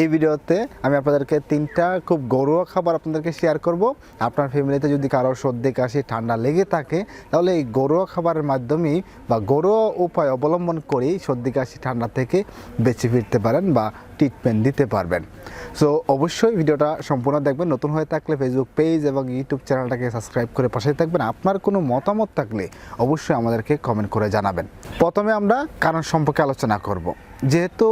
এই ভিডিওতে আমি আপনাদেরকে তিনটা খুব ঘরোয়া খাবার আপনাদেরকে শেয়ার করব। আপনার ফ্যামিলিতে যদি কারও সর্দি, কাশি, ঠান্ডা লেগে থাকে, তাহলে এই ঘরোয়া খাবারের মাধ্যমেই বা ঘরোয়া উপায় অবলম্বন করেই সর্দি, কাশি, ঠান্ডা থেকে বেঁচে ফিরতে পারেন বা ট্রিটমেন্ট দিতে পারবেন। সো অবশ্যই ভিডিওটা সম্পূর্ণ দেখবেন। নতুন হয়ে থাকলে ফেসবুক পেজ এবং ইউটিউব চ্যানেলটাকে সাবস্ক্রাইব করে পাশে থাকবেন। আপনার কোনো মতামত থাকলে অবশ্যই আমাদেরকে কমেন্ট করে জানাবেন। প্রথমে আমরা কারণ সম্পর্কে আলোচনা করব। যেহেতু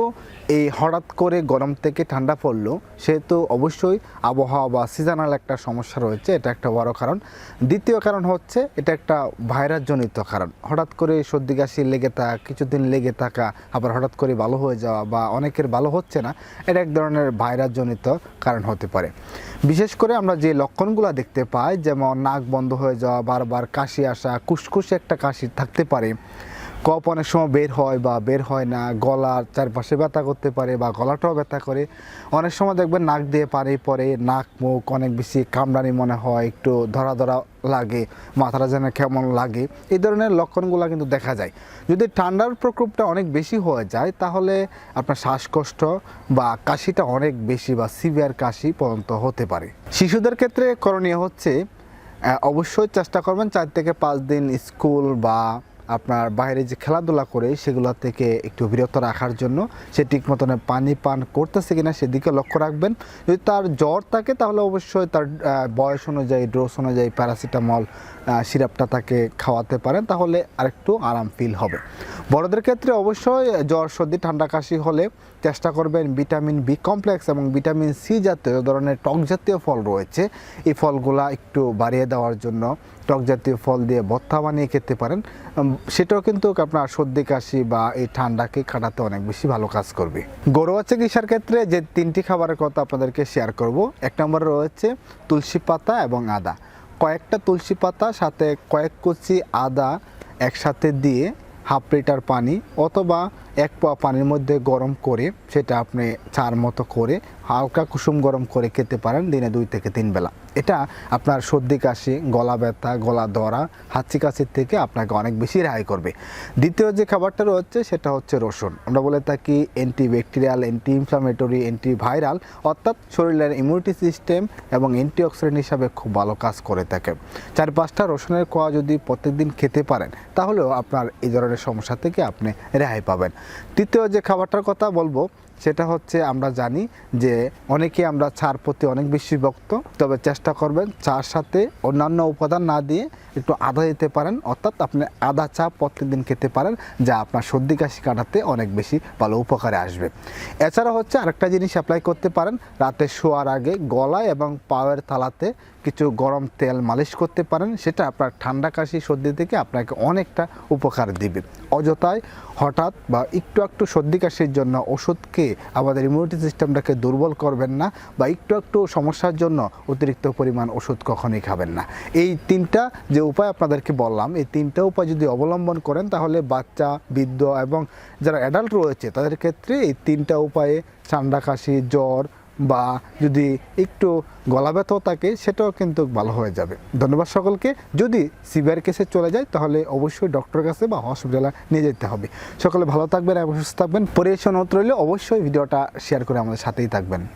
এই হঠাৎ করে গরম থেকে ঠান্ডা পড়ল, সেহেতু অবশ্যই আবহাওয়া বা সিজনাল একটা সমস্যা রয়েছে। এটা একটা বড় কারণ। দ্বিতীয় কারণ হচ্ছে, এটা একটা ভাইরাসজনিত কারণ। হঠাৎ করে সর্দি কাশি লেগে থাকা, কিছুদিন লেগে থাকা, আবার হঠাৎ করে ভালো হয়ে যাওয়া বা অনেকের ভালো হচ্ছে না, এটা এক ধরনের ভাইরাসজনিত কারণ হতে পারে। বিশেষ করে আমরা যে লক্ষণগুলো দেখতে পাই, যেমন নাক বন্ধ হয়ে যাওয়া, বারবার কাশি আসা কুসকুসে একটা কাশি থাকতে পারে কপ অনেক সময় বের হয় বা বের হয় না, গলার চারপাশে ব্যথা করতে পারে বা গলাটাও ব্যথা করে। অনেক সময় দেখবেন নাক দিয়ে পানি পরে নাক, মুখ অনেক বেশি কামড়ানি মনে হয়, একটু ধরা ধরা লাগে, মাথাটা যেন কেমন লাগে। এই ধরনের লক্ষণগুলো কিন্তু দেখা যায়। যদি ঠান্ডার প্রকোপটা অনেক বেশি হয়ে যায়, তাহলে আপনার শ্বাসকষ্ট বা কাশিটা অনেক বেশি বা সিভিয়ার কাশি পর্যন্ত হতে পারে। শিশুদের ক্ষেত্রে করণীয় হচ্ছে অবশ্যই চেষ্টা করবেন চার থেকে পাঁচ দিন স্কুল বা আপনার বাইরে যে খেলাধুলা করে সেগুলো থেকে একটু বিরত রাখার জন্য সে ঠিক মতন পানি পান করতেছে কিনা সেদিকে লক্ষ্য রাখবেন। যদি তার জ্বর থাকে তাহলে অবশ্যই তার বয়স অনুযায়ী ডোজ অনুযায়ী প্যারাসিটামল সিরাপটা তাকে খাওয়াতে পারেন, তাহলে আরেকটু আরাম ফিল হবে। বড়দের ক্ষেত্রে অবশ্যই জ্বর, সর্দি, ঠান্ডা, কাশি হলে চেষ্টা করবেন ভিটামিন বি কমপ্লেক্স এবং ভিটামিন সি জাতীয় ধরনের টক জাতীয় ফল রয়েছে। এই ফলগুলা একটু বাড়িয়ে দেওয়ার জন্য টক জাতীয় ফল দিয়ে ভর্তা বানিয়ে খেতে পারেন। সেটাও কিন্তু আপনার সর্দি, কাশি বা এই ঠান্ডাকে কাটাতে অনেক বেশি ভালো কাজ করবে। ঘরোয়া চিকিৎসার ক্ষেত্রে যে তিনটি খাবারের কথা আপনাদেরকে শেয়ার করব, এক নম্বরে রয়েছে তুলসী পাতা এবং আদা। কয়েকটা তুলসী পাতা, সাথে কয়েক কুচি আদা একসাথে দিয়ে হাফ লিটার পানি অথবা এক পোয়া পানির মধ্যে গরম করে সেটা আপনি চার মতো করে হালকা কুসুম গরম করে খেতে পারেন দিনে দুই থেকে তিন বেলা। এটা আপনার সর্দি, কাশি, গলা ব্যথা, গলা ধরা, হাঁচি কাশির থেকে আপনাকে অনেক বেশি রেহাই করবে। দ্বিতীয় যে খাবারটা রয়েছে সেটা হচ্ছে রসুন। আমরা বলে থাকি anti bacterial anti inflammatory anti viral অর্থাৎ শরীরের ইমিউনিটি সিস্টেম এবং অ্যান্টিঅক্সিডেন্ট হিসাবে খুব ভালো কাজ করে থাকে। চার পাঁচটা রসুনের কোয়া যদি প্রত্যেকদিন খেতে পারেন, তাহলেও আপনার এই ধরনের সমস্যা থেকে আপনি রেহাই পাবেন। তৃতীয় যে খাবারটার কথা বলব সেটা হচ্ছে আমরা জানি যে অনেকে আমরা চার প্রতি অনেক বেশি ভক্ত, তবে চেষ্টা করবেন চার সাথে অন্যান্য উপাদান না দিয়ে একটু আদা দিতে পারেন, অর্থাৎ আপনি আদা চা প্রত্যেকদিন খেতে পারেন, যা আপনার সর্দি কাশি কাটাতে অনেক বেশি ভালো উপকারে আসবে। এছাড়া হচ্ছে আরেকটা জিনিস অ্যাপ্লাই করতে পারেন, রাতে শোয়ার আগে গলায় এবং পায়ের তালাতে কিছু গরম তেল মালিশ করতে পারেন, সেটা আপনার ঠান্ডা কাশি, সর্দি থেকে আপনাকে অনেকটা উপকার দিবে। অযথায় হঠাৎ বা একটু একটু সর্দি কাশির জন্য ওষুধকে আমাদের ইমিউনিটি সিস্টেমটাকে দুর্বল করবেন না বা একটু একটু সমস্যার জন্য অতিরিক্ত পরিমাণ ওষুধ কখনোই খাবেন না। এই তিনটা যে উপায় আপনাদেরকে বললাম, এই তিনটা উপায় যদি অবলম্বন করেন তাহলে বাচ্চা, বৃদ্ধ এবং যারা অ্যাডাল্ট রয়েছে তাদের ক্ষেত্রে এই তিনটা উপায়ে ঠান্ডা কাশি, জ্বর বা যদি একটু গলা ব্যথাও থাকে, সেটাও কিন্তু ভালো হয়ে যাবে। ধন্যবাদ সকলকে। যদি সিভিয়ার কেসে চলে যায়, তাহলে অবশ্যই ডক্টরের কাছে বা হসপিটালে নিয়ে যেতে হবে। সকলে ভালো থাকবেন এবং সুস্থ থাকবেন। পরিবেশন রইলে, অবশ্যই ভিডিওটা শেয়ার করে আমাদের সাথেই থাকবেন।